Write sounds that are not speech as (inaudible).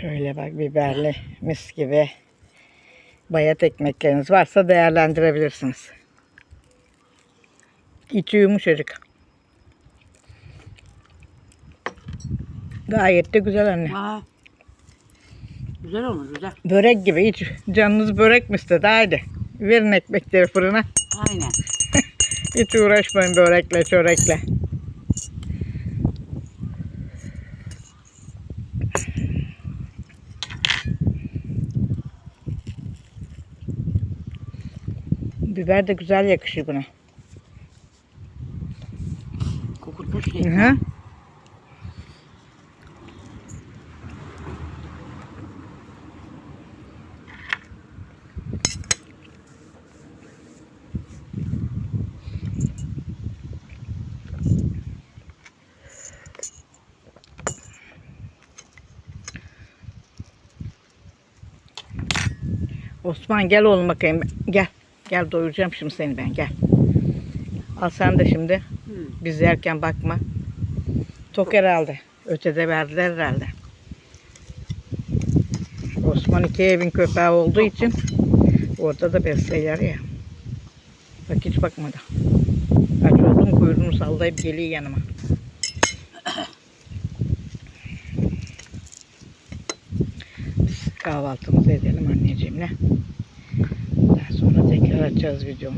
Şöyle bak biberli mis gibi bayat ekmekleriniz varsa değerlendirebilirsiniz. İçi yumuşacık. Gayet de güzel anne. Aa. Güzel olmuş güzel. Börek gibi hiç canınız börek mi istedi? Haydi verin ekmekleri fırına. Aynen. (laughs) Hiç uğraşmayın börekle çörekle. Biber de güzel yakışıyor buna. Kokutmuş Hı şey. hı. Osman gel oğlum bakayım. Gel. Gel doyuracağım şimdi seni ben gel. Al sen de şimdi. Biz yerken bakma. Tok herhalde. Ötede verdiler herhalde. Osman iki evin köpeği olduğu için orada da besleyer ya. Bak hiç bakmadı. Aç oldum kuyruğunu sallayıp geliyor yanıma. Biz kahvaltımızı edelim anneciğimle. сейчас ведем.